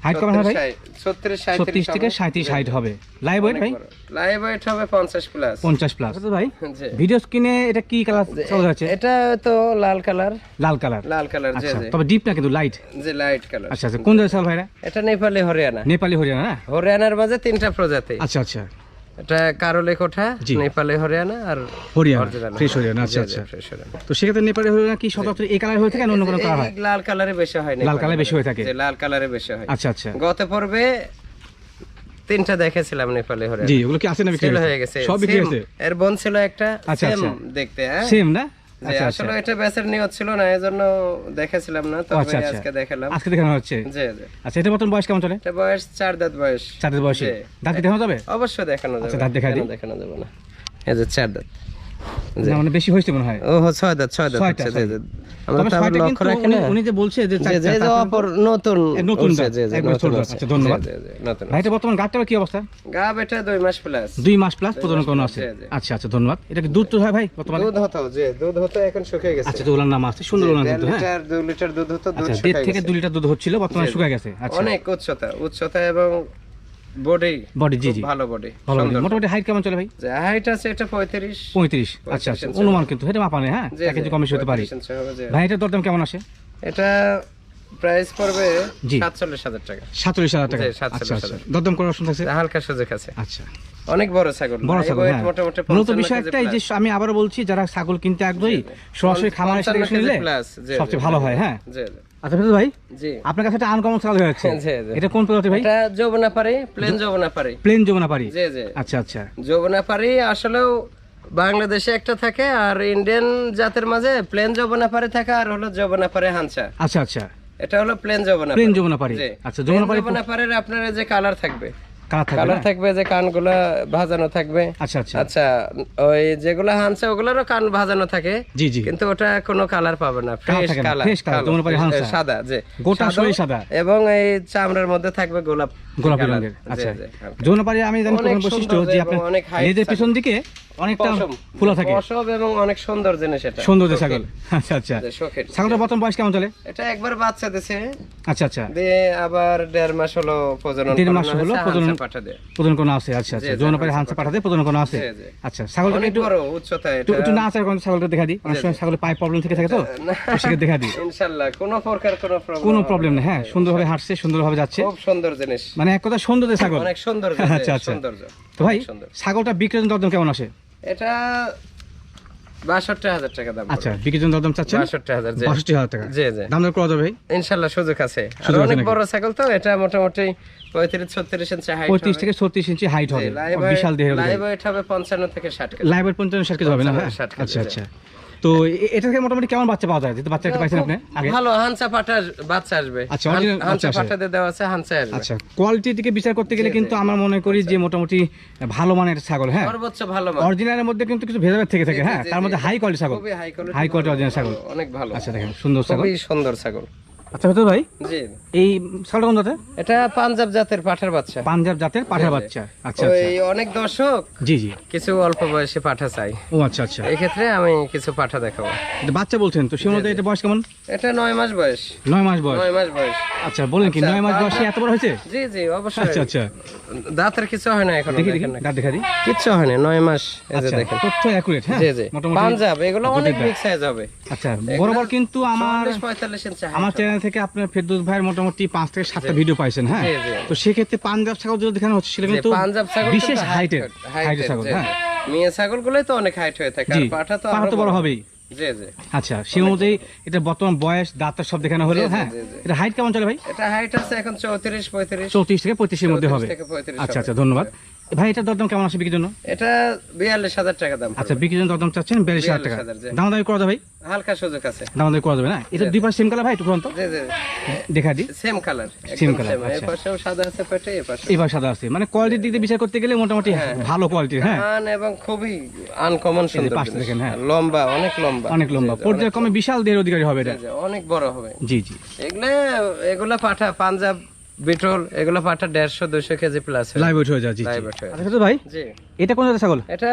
হাইট কত হয় ভাই? ছত্রিশ ছত্রিশ থেকে সাঁত্রিশ হাইট হবে। লাইভ ওয়েট ভাই? লাইভ ওয়েট হবে পঞ্চাশ প্লাস পঞ্চাশ প্লাস তো ভাই? জি। ভিডিও স্ক্রিনে এটা কি কালার চলে যাচ্ছে? এটা তো লাল কালার লাল কালার লাল কালার জি আচ্ছা জি। তবে ডিপ না কিন্তু লাইট জি লাইট কালার আচ্ছা আচ্ছা কোন দেশের ভাইরা? এটা নেপালি হরিয়ানা। নেপালি হরিয়ানা না? হরিয়ানার মাঝে তিনটা প্রজাতি। আচ্ছা আচ্ছা। এটা কারলে কোঠা নেপালে হরিয়ানা আর হরিয়ানা ফ্রেশ হরিয়ানা আচ্ছা আচ্ছা। তো সেক্ষেত্রে নেপালে হরিয়ানা কি সচরাচর এই কালার হয়ে থাকে না অন্য কোনো কালার হয়? লাল কালারে বেশি হয় লাল কালারে বেশি হয়ে থাকে। লাল কালারে বেশি হয়। আচ্ছা আচ্ছা। গত পর্বে তিনটা দেখেছিলাম নেপালে হরিয়ানা। জি ওগুলো কি আছে না বিক্রি হয়ে গেছে। সব বিক্রি হয়েছে? এর বোন ছিল একটা আচ্ছা, সেম আচ্ছা। দেখতে হ্যাঁ? সেম না? আচ্ছা আচ্ছা আসলে এটা ব্যাসের নিয়ত ছিল না এজন্য দেখেছিলাম না। তো তবে আচ্ছা আচ্ছা। আজকে দেখালাম। আজকে দেখানো হচ্ছে? জি জি। আচ্ছা এটা বর্তমান বয়স কেমন চলে? এটা বয়স চার দাঁত বয়স। চারের বয়সে। বয়স দাঁত দেখানো যাবে? অবশ্যই দেখানো যাবে। আচ্ছা, দাঁত দেখা দিই। দেখানো যাবে না? এই যে চার দাঁত। জি। না মানে বেশি হয়েছে মনে হয়। ও হো, ছয় দাঁত ছয় দাঁত ছয়টা, হচ্ছে, জি, ছয়। জি। আমরা তো আবার লক্ষ্য রাখি উনি- না? উনি যে বলছে যে চারটা, যে অপর নতুন নতুন। আচ্ছা, ধন্যবাদ। ভাই এটা বর্তমান কি অবস্থা? গাব এটা দুই মাস প্লাস দুই মাস প্লাস কোনো আছে। আচ্ছা আচ্ছা ধন্যবাদ। এটা কি দুধ তো হয় ভাই বর্তমানে? দুধ হতো যে দুধ হতো এখন শুকিয়ে গেছে। আচ্ছা ওলার নাম আছে সুন্দর ওলার কিন্তু হ্যাঁ? লিটার দুই লিটার দুধ হতো দুধ আচ্ছা শুকিয়ে থেকে গেছে। দুই লিটার দুধ হচ্ছিল বর্তমানে জি। গেছে আচ্ছা। অনেক উচ্চতা উচ্চতা এবং বডি বডি জি জি। ভালো বডি ভালো মোটামুটি হাইট কেমন চলে ভাই? হাইট আছে এটা পঁয়ত্রিশ। পঁয়ত্রিশ আচ্ছা আচ্ছা অনুমান কিন্তু এটা মাপানে হ্যাঁ? এক কেজি কম হতে পারে। ভাই এটার দরদাম কেমন আসে? এটা প্রাইস পড়বে জি। সাতচল্লিশ হাজার টাকা। সাতচল্লিশ হাজার টাকা। আচ্ছা আচ্ছা। দরদাম করার অপশন হালকা সুযোগ আছে। আচ্ছা। অনেক বড় ছাগল। বড় ছাগল হ্যাঁ। মোটামুটি মূলত বিষয় একটাই যে আমি আবার বলছি যারা ছাগল কিনতে আগ্রহী সরাসরি খামারের সাথে 55 নিলে সবচেয়ে ভালো হয় হ্যাঁ? জি। আচ্ছা ফিরোজ ভাই জি। আপনার কাছে একটা আনকমন হয়ে। এটা কোন প্রজাতি ভাই? এটা যৌবনা পারি প্লেন যৌবনা পারি প্লেন পারি জি জি। আচ্ছা আচ্ছা। যৌবনা পারি আসলেও বাংলাদেশে একটা থাকে আর ইন্ডিয়ান জাতের মাঝে প্লেন যৌবনা পারি থাকে আর হলো যৌবনা পারে আচ্ছা আচ্ছা। এটা হলো প্লেন যৌবনা প্লেন পারি আচ্ছা পারি যৌবনা পারির আপনার যে কালার থাকবে। কালার থাকবে যে কানগুলা ভাজানো থাকবে। আচ্ছা আচ্ছা। আচ্ছা ওই যেগুলো হানসা ওগুলোরও কান ভাজানো থাকে। জি জি। কিন্তু ওটা কোনো কালার পাবে না ফ্রেশ কালার ফ্রেশ কালার তোমার পাশে যমুনা সাদা যে গোটা শরীর সাদা। এবং এই চামড়ার মধ্যে থাকবে গোলাপ। গোলাপি। রঙের। আচ্ছা। আমি জানি প্রধান বৈশিষ্ট্য যে আপনার। পিছন দিকে অনেকটা। খোলা থাকে। এবং অনেক সুন্দর জিনিস এটা। সুন্দর ছাগল। আচ্ছা আচ্ছা। বয়স কেমন চলে? এটা একবার বাচ্চা দিছে। আচ্ছা আচ্ছা। দিয়ে আবার দেড় মাস হলো প্রজনন দেড় মাস হলো প্রজনন- পাঠা দিয়ে। প্রদান কোনো আছে আচ্ছা আচ্ছা। জি, জি, যমুনা পারি হালসা হাঁসে কোনো আছে। আচ্ছা ছাগলটা একটু বড় উচ্চতা এটা। একটু না আসার কারণে ছাগলটা দেখা দিই? অনেক সময় ছাগলের পায়ে প্রবলেম থেকে থাকে তো? সেটা দেখা দিই। ইনশাআল্লাহ কোনো প্রকার কোনো প্রবলেম কোনো প্রবলেম নেই হ্যাঁ সুন্দরভাবে হাঁটছে সুন্দরভাবে যাচ্ছে। খুব সুন্দর জিনিস। মানে এক কথা সৌন্দর্য ছাগল। অনেক সুন্দর আচ্ছা, আচ্ছা। তো ভাই ছাগলটা বিক্রির দরদাম কেমন আসে? এটা টাকা দাম আচ্ছা দরদাম চাচ্ছেন? টাকা। জি জি। দাম করা যাবে ইনশাল্লাহ সুযোগ আছে। আর অনেক বড় ছাগল তো এটা মোটামুটি পঁয়ত্রিশ ছত্রিশ ইঞ্চি হাইট পঁয়ত্রিশ থেকে ছত্রিশ ইঞ্চি হাইট হবে। বিশাল দেহের লাইভ ওয়েট হবে পঞ্চান্ন থেকে ষাট কেজি। লাইভের পঞ্চান্ন ষাট কেজি হবে না? হ্যাঁ? 55 কেজি, আচ্ছা আচ্ছা। তো এটা থেকে মোটামুটি কেমন বাচ্চা পাওয়া যায়? যেহেতু বাচ্চা একটা পাইছেন আপনি আগে। ভালো হানসা পাটার বাচ্চা আসবে। আচ্ছা, হানসা বাচ্চা আসে। পাটা দিয়ে দেওয়া আছে হানসা আসবে। আচ্ছা কোয়ালিটি দিকে বিচার করতে গেলে কিন্তু আমার মনে করি যে মোটামুটি ভালো মানের ছাগল হ্যাঁ? সর্বোচ্চ ভালো মান অরিজিনালের মধ্যে কিন্তু কিছু ভেদাভেদ থেকে থাকে হ্যাঁ? তার মধ্যে হাই কোয়ালিটি ছাগল। খুবই high quality high quality original ছাগল। অনেক ভালো। আচ্ছা দেখেন সুন্দর ছাগল। খুবই সুন্দর ছাগল। আচ্ছা ভেতর ভাই? জি। এই ছাগলটা কোন জাতের? এটা পাঞ্জাব জাতের পাঠার বাচ্চা। পাঞ্জাব জাতের পাঠা বাচ্চা। আচ্ছা ওই আচ্ছা অনেক দর্শক জি জি। কিছু অল্প বয়সী পাঠা চাই। ও আচ্ছা আচ্ছা। এই ক্ষেত্রে আমি কিছু পাঠা দেখাবো। এটা বাচ্চা বলছেন তো সেই এটা বয়স কেমন? এটা নয় মাস বয়স। নয় মাস বয়স। নয় মাস বয়স। আচ্ছা বলেন কি আচ্ছা, নয় মাস বয়সে এত বড় হয়েছে? জি জি অবশ্যই। আচ্ছা আচ্ছা। দাঁতের কিছু হয় না এখন দেখি দেখি দাঁত দেখা দিই। কিচ্ছু হয় না নয় মাস এই যে আচ্ছা দেখেন। তথ্য অ্যাকুরেট হ্যাঁ? জি জি। মোটামুটি পাঞ্জাব এগুলো অনেক বিগ সাইজ হবে। আচ্ছা বরাবর কিন্তু আমার চল্লিশ পঁয়তাল্লিশ ইঞ্চি আমার। চ্যানেল থেকে আপনার ফেরদৌস ভাইয়ের মোটামুটি পাঁচ থেকে সাতটা ভিডিও পাইছেন হ্যাঁ। তো সেক্ষেত্রে পাঞ্জাব ছাগল যেটা দেখানো হচ্ছে সেটা কিন্তু বিশেষ হাইটের হাইটের ছাগল হ্যাঁ। মেয়ে ছাগল গুলোই তো অনেক হাইট হয়ে থাকে আর পাঠা তো আরও তো বড় হবেই। আচ্ছা সেই অনুযায়ী এটা বর্তমান বয়স দাঁতের সব দেখানো হলো হ্যাঁ। এটা হাইট কেমন চলে ভাই? এটা হাইট আছে এখন চৌত্রিশ পঁয়ত্রিশ। চৌত্রিশ থেকে পঁয়ত্রিশের মধ্যে হবে। আচ্ছা আচ্ছা ধন্যবাদ। ভাই এটার দরদাম কেমন আসে বিক্রির জন্য? এটা বিয়াল্লিশ হাজার টাকা দাম আচ্ছা বিক্রির জন্য দরদাম চাচ্ছেন বিয়াল্লিশ হাজার টাকা। 42,000 দাম দামি করা যাবে ভাই? হালকা সুযোগ আছে। দাম দামি করা যাবে না? এটা দুই পাশ সেম কালার ভাই একটু পর্যন্ত দেখা দিই সেম কালার Same colour, এই। পাশেও সাদা আছে পেটে এই পাশে এবার সাদা আছে। মানে কোয়ালিটির দিক দিয়ে বিচার করতে গেলে মোটামুটি ভালো কোয়ালিটির হ্যাঁ। এবং খুবই আনকমন সুন্দর জিনিস। দেখেন, হ্যাঁ। লম্বা অনেক লম্বা। অনেক লম্বা। পর্যায়ক্রমে বিশাল দেহের অধিকারী হবে এটা। অনেক বড় হবে। জি জি। এগুলা এগুলা পাঠা পাঞ্জাব বিটল এগুলো পাঠা দেড়শো দুশো কেজি প্লাস লাইভ ওয়েট হয়ে যায় জি লাইভ হয়ে আচ্ছা ভাই জি। এটা কোন জাতের ছাগল? এটা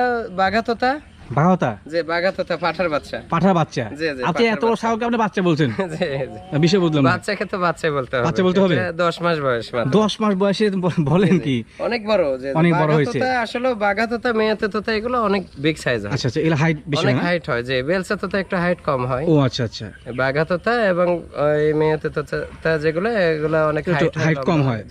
বাঘাওতা যে বাঘাতোতা পাঠার বাচ্চা। পাঠার বাচ্চা? জি, জি, আচ্ছা এত বড় ছাগলকে আপনি বাচ্চা বলছেন? জি, জি। বিষয় বুঝলাম বাচ্চাকে তো বাচ্চাই বলতে হবে। বাচ্চা বলতে হবে? এটা দশ মাস বয়স মাত্র দশ মাস বয়সে বলেন কি? অনেক বড় যে অনেক বড় হয়েছে। আসলে বাঘাতোতা মেয়েতে তোতা এগুলো অনেক বিগ সাইজ হয়। আচ্ছা আচ্ছা এগুলো হাইট বেশি অনেক হাইট হয় যে বেলসা তোতা একটু হাইট কম হয়। ও আচ্ছা আচ্ছা। বাঘাতোতা এবং ওই মেয়েতে তোতা যেগুলো এগুলো অনেক একটু হাইট কম হয়।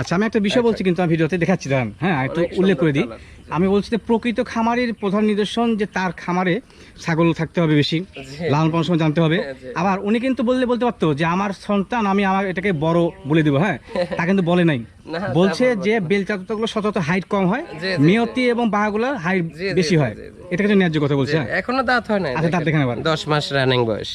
আচ্ছা আমি একটা বিষয় বলছি কিন্তু আমি ভিডিওতে দেখাচ্ছি দাঁড়ান। হ্যাঁ একটু উল্লেখ করে দিই। আমি বলছি যে প্রকৃত খামারের প্রধান নিদর্শন যে তার খামারে ছাগল থাকতে হবে বেশি। লালন পালন সময় জানতে হবে। আবার উনি কিন্তু বললে বলতে পারতো যে আমার সন্তান আমি আমার এটাকে বড় বলে দেবো হ্যাঁ? তা কিন্তু বলে নাই। বলছে যে বেলচাতুগুলো সতত হাইট কম হয় মেয়তি এবং বাহাগুলো হাইট বেশি হয়। এটা কিন্তু ন্যায্য কথা বলছে হ্যাঁ? এখনও দাঁত হয় না আচ্ছা, দাঁত দেখেন। এবার। দশ মাস রানিং বয়স।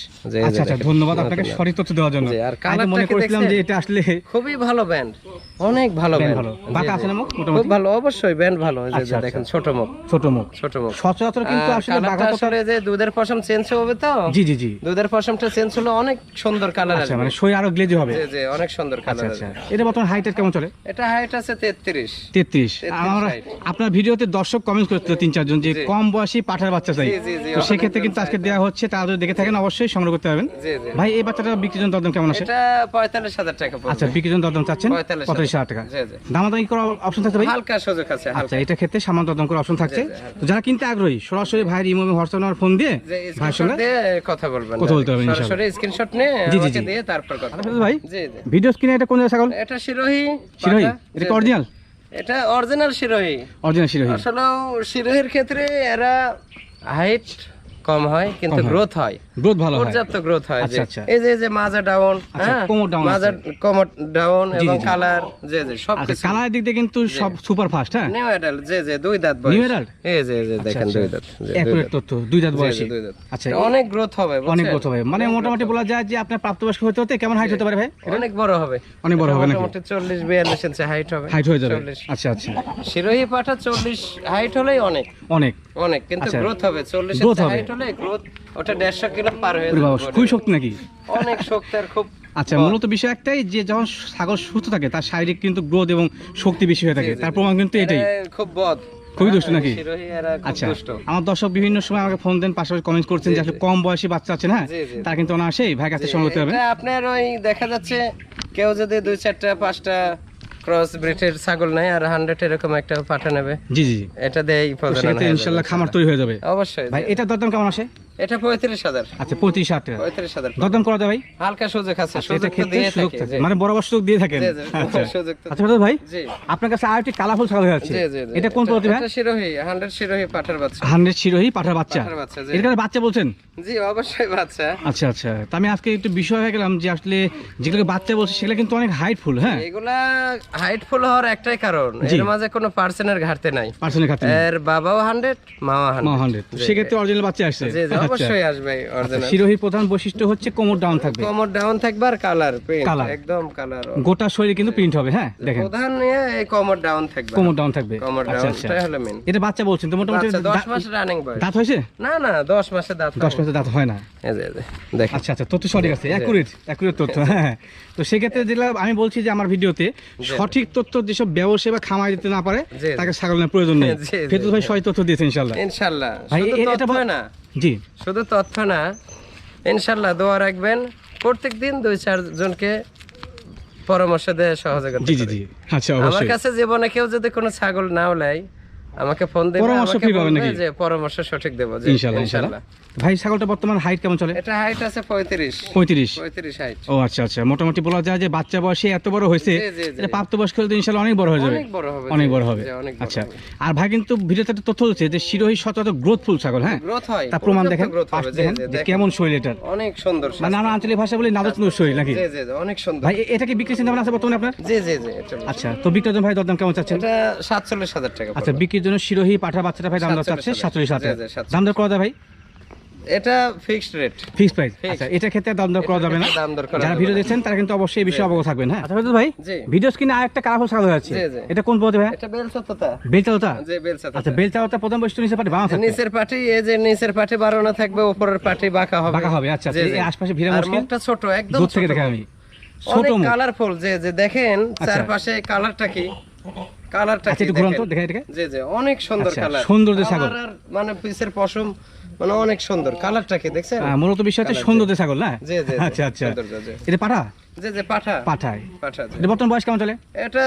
আচ্ছা আচ্ছা ধন্যবাদ আপনাকে সঠিক তথ্য দেওয়ার জন্য। আর আমি মনে করেছিলাম যে এটা আসলে খুবই ভালো ব্যান্ড অনেক ভালো ব্যান্ড ভালো। বাঁকা আছে না মুখ? মোটামুটি? খুব ভালো অবশ্যই ব্যান্ড ভালো। এই যে- আচ্ছা, দেখেন ছোট মুখ। ছোট মুখ। ছোট মুখ। সচরাচর কিন্তু আসলে কথা আসলে যে দুধের পশম চেঞ্জ হবে তো? জি জি জি। দুধের পশমটা চেঞ্জ হলো অনেক সুন্দর কালার আচ্ছা আসবে। মানে সই আরও গ্লেজি হবে। জি জি অনেক সুন্দর আচ্ছা কালার আচ্ছা। আসবে। এটা বর্তমান হাইটের কেমন চলে? এটা হাইট আছে তেত্রিশ। তেত্রিশ। 33 আমরা আপনার ভিডিওতে দর্শক কমেন্ট করছিল তিন চারজন যে কম বয়সী পাঠার বাচ্চা চাই। তো সেক্ষেত্রে কিন্তু আজকে। দেওয়া হচ্ছে তারা যদি দেখে থাকেন অবশ্যই সংগ্রহ করতে পারবেন। ভাই এই বাচ্চাটা বিক্রির জন্য দরদাম কেমন আছে? এটা পঁয়তাল্লিশ হাজার টাকা পড়বে। আচ্ছা বিক্রির জন্য দরদাম চাচ্ছেন? 45,000 টাকা। দামাদামি করার অপশন থাকছে ভাই? হালকা সুযোগ আছে আচ্ছা এটা ক্ষেত্রে সামান্য দরদাম করার অপশন থাকছে। তো যারা কিনতে আগ্রহী সরাসরি ভাইয়ের ইমো হোয়াটসঅ্যাপ নাম্বার ফোন দিয়ে ভাইয়ের সঙ্গে কথা বলবেন। কথা বলতে হবে, ইনশাআল্লাহ। সরাসরি স্ক্রিনশট নিয়ে আমাকে দিয়ে তারপর কথা আচ্ছা। ভাই জি জি। ভিডিও স্ক্রিনে এটা কোন ছাগল? এটা শিরোহী শিরোহী? এটা। অরিজিনাল এটা অরিজিনাল শিরোহী। অরিজিনাল শিরোহী। আসলে শিরোহীর ক্ষেত্রে এরা হাইট কম হয় কিন্তু গ্রোথ হয়। গ্রোথ ভালো হয়। পর্যাপ্ত গ্রোথ হয় আচ্ছা, যে আচ্ছা। এই যে এই যে মাজা ডাউন আচ্ছা, হ্যাঁ? মাজা। কোমর ডাউন এবং কালার যে যে সব আচ্ছা কিছু কালারের দিক দিয়ে কিন্তু সব সুপার ফাস্ট হ্যাঁ? নিউ অ্যাডাল্ট যে যে দুই দাঁত বয়স। New adult? এই যে যে দেখেন দুই দাঁত দাঁত। তথ্য দুই দাঁত বয়সী। আচ্ছা অনেক গ্রোথ হবে অনেক গ্রোথ হবে। মানে মোটামুটি বলা যায় যে আপনার প্রাপ্তবয়স্ক হতে হতে কেমন হাইট হতে পারে ভাই? অনেক বড় হবে। অনেক বড় হবে নাকি? মোটামুটি চল্লিশ বিয়াল্লিশ ইঞ্চি হাইট হবে। হাইট হয়ে যাবে। আচ্ছা আচ্ছা। শিরোহী পাঠা চল্লিশ হাইট হলেই অনেক। অনেক। অনেক কিন্তু আচ্ছা। গ্রোথ হবে Growth হবে। হাইট হলে গ্রোথ ওটা দেড়শো কিলো পার হয়ে যাবে খুবই শক্তি নাকি? অনেক শক্তি আর খুব আচ্ছা মূলত বিষয় একটাই যে যখন ছাগল সুস্থ থাকে তার শারীরিক কিন্তু গ্রোথ এবং শক্তি বেশি হয়ে থাকে। তার প্রমাণ কিন্তু এটাই। খুব বদ। খুবই দুষ্ট নাকি? এরা খুব আচ্ছা আমার দর্শক বিভিন্ন সময় আমাকে ফোন দেন পাশাপাশি কমেন্ট করছেন যে আসলে কম বয়সী বাচ্চা আছে না জি। তারা কিন্তু অনায়াসেই ভাই কাছে করতে হবে। আপনার ওই দেখা যাচ্ছে কেউ যদি দুই চারটা পাঁচটা ক্রস ব্রিডের ছাগল নাই আর হান্ড্রেড এরকম একটা পাঠা নেবে। জি জি এটা সেক্ষেত্রে ইনশাল্লাহ খামার তৈরি হয়ে যাবে। অবশ্যই ভাই। এটা দরদাম কেমন আসে? এটা পঁয়ত্রিশ হাজার। আচ্ছা পঁয়ত্রিশ হাজার টাকা। পঁয়ত্রিশ হাজার দরদাম করা যায় ভাই? হালকা সুযোগ আছে আচ্ছা, এটা ক্ষেত্রে সুযোগ থাকি থাকে। জি। সুযোগ দিয়ে থাকেন। জি, জি, সুযোগ তো- ফেরদৌস ভাই আপনার কাছে আর একটি কালারফুল ছাগল আছে। জি জি জি এটা কোন প্রতি ভাই? এটা হান্ড্রেড শিরোহী পাঠার বাচ্চা। হান্ড্রেড শিরোহী পাঠার বলছেন? জি অবশ্যই বাচ্চা। আচ্ছা আচ্ছা। তা আমি আজকে একটু বিষয় হয়ে গেলাম যে আসলে যেগুলো বাচ্চা বলছে সেগুলো কিন্তু অনেক হাইটফুল হ্যাঁ? এগুলা হাইটফুল হওয়ার একটাই কারণ। এর মাঝে কোনো পার্সেন্টের ঘাটতি নাই। এর বাবাও হান্ড্রেড মাও হান্ড্রেড। সেক্ষেত্রে অরিজিনাল বাচ্চা আসছে। জি জি অবশ্যই আসবে অরিজিনাল শিরোহীর প্রধান বৈশিষ্ট্য হচ্ছে কোমর ডাউন থাকবে। কমর ডাউন থাকবে আর কালার প্রিন্ট একদম কালার গোটা শরীরে কিন্তু প্রিন্ট হবে হ্যাঁ দেখেন। প্রধান এই কমর ডাউন থাকবে। কোমর ডাউন থাকবে। কমর আচ্ছা আচ্ছা। ডাউনটাই হলো মেন এটা বাচ্চা বলছেন তো মোটামুটি আচ্ছা দশ দা- মাস রানিং বয়স। দাঁত হয়েছে? না না দশ মাসে দাঁত দশ মাসে দাঁত হয় না। এই যে, দেখেন। আচ্ছা আচ্ছা তথ্য সঠিক আছে অ্যাকুরেট অ্যাকুরেট তথ্য হ্যাঁ তো সেক্ষেত্রে যেটা আমি বলছি যে আমার ভিডিওতে সঠিক তথ্য যেসব ব্যবসা বা খামার দিতে না পারে। তাকে ছাগলের প্রয়োজন নেই। ফেতুল ভাই সঠিক তথ্য দিয়েছে ইনশাল্লাহ ইনশাল্লাহ ভাই, এটা বল- না। জি। শুধু তথ্য না ইনশাল্লাহ দোয়া রাখবেন প্রত্যেক দিন দুই চার জনকে পরামর্শ দেয় সহযোগিতা জি জি জি। আচ্ছা আমার কাছে জীবনে কেউ যদি কোনো ছাগল নাও নেয় আমাকে ফোন দেবে পরামর্শ পাবেন নাকি? পরামর্শ সঠিক দেবো ইনশাআল্লাহ ইনশাল্লাহ। ভাই ছাগলটা বর্তমান হাইট কেমন চলে? এটা হাইট আছে পঁয়ত্রিশ। পঁয়ত্রিশ? পঁয়ত্রিশ হাইট ও আচ্ছা আচ্ছা। মোটামুটি বলা যায় যে বাচ্চা বয়সে এত বড় হয়েছে। এটা প্রাপ্তবয়স্ক হলে তো ইনশাল্লাহ অনেক বড় হয়ে যাবে। অনেক বড় হবে অনেক বড় হবে। আচ্ছা। আর ভাই কিন্তু ভিডিওতে একটা তথ্য হচ্ছে যে শিরোহী সচরাচর গ্রোথফুল ছাগল হ্যাঁ? গ্রোথ হয় তা প্রমাণ দেখেন। পাশ দেখেন কেমন শরীর এটা অনেক সুন্দর মানে আমরা আঞ্চলিক ভাষা বলি নাদুস শরীর নাকি? জি জি অনেক সুন্দর। ভাই এটা কি বিক্রি চিন্তা ভাবনা আছে বর্তমানে আপনার? জি জি জি আচ্ছা তো বিক্রির জন্য ভাই দরদাম কেমন চাচ্ছেন? এটা সাতচল্লিশ হাজার টাকা আচ্ছা বিক্রির জন্য শিরোহী পাঠা বাচ্চাটা ভাই দাম দর চাচ্ছে সাতচল্লিশ হাজার। জি, জি, 47 দাম দর করা ভাই? এটা ফিক্সড রেট ফিক্স প্রাইস আচ্ছা এটা ক্ষেত্রে দাম দর করা যাবে না। দাম দর করা যারা ভিডিও দেখছেন তারা কিন্তু অবশ্যই এই বিষয়ে অবগত থাকবেন হ্যাঁ? আচ্ছা ভাই ভিডিও স্ক্রিনে আরেকটা কালারফুল ছাগল আছে। জি, জি। এটা কোন পদে ভাই এটা বেলসাতা বেলচালতা? যে বেলসাতা আচ্ছা বেলচালতা প্রথম বৈশিষ্ট্য নিচে পাটি থাকবে। নিচের পাটি এই যে নিচের পাটি বাড়ানো থাকবে উপরের পাটি বাঁকা হবে। বাঁকা হবে, আচ্ছা, জি, আচ্ছা, জি। এই আশপাশে ভিড়া আর মুখটা ছোট একদম দূর থেকে। দেখে আমি। ছোট মুখ। কালারফুল যে যে দেখেন আচ্ছা। চারপাশে কালারটা কি? কালারটা আচ্ছা কি একটু দেখেন। জি জি অনেক সুন্দর আচ্ছা, কালার সুন্দর যে ছাগল। মানে পিসের পশম মানে অনেক সুন্দর। দেখছেন? মূলত বিষয় হচ্ছে সৌন্দর্য ছাগল না? জি, জি, জি। আচ্ছা আচ্ছা। এটা পাঠা? যে যে পাঠা। পাঠায়। পাঠা এটা বর্তমান বয়স কেমন চলে? এটা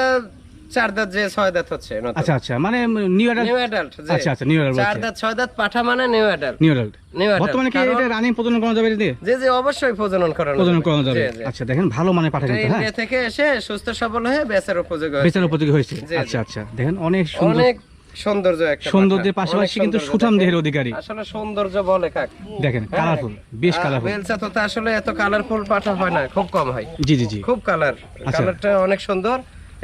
চার দাঁত যে ছয় দাঁত হচ্ছে আচ্ছা আচ্ছা। মানে নিউ অ্যাডাল্ট নিউ অ্যাডাল্ট আচ্ছা আচ্ছা নিউ চার দাঁত ছয় দাঁত পাঠা মানে new adult new adult new বর্তমানে কি এটা রানিং প্রজনন করা যাবে দিয়ে? যে যে অবশ্যই প্রজনন করানো প্রজনন করানো যাবে। জি, জি। আচ্ছা দেখেন ভালো মানে পাঠা কিন্তু হ্যাঁ? থেকে এসে সুস্থ সবল হয়ে বেচার উপযোগী হয়েছে। বেচার উপযোগী হয়েছে। জি, জি। আচ্ছা আচ্ছা। দেখেন অনেক সুন্দর। অনেক সৌন্দর্য সৌন্দর্যের পাশাপাশি কিন্তু সুঠাম দেহের অধিকারী। আসলে সৌন্দর্য বলে কাক। দেখেন হ্যাঁ। কালারফুল বেশ কালারফুল বেলচা তো আসলে এত কালারফুল পাঠা হয় না খুব কম হয়। জি জি জি। খুব কালার আচ্ছা। কালারটা অনেক সুন্দর।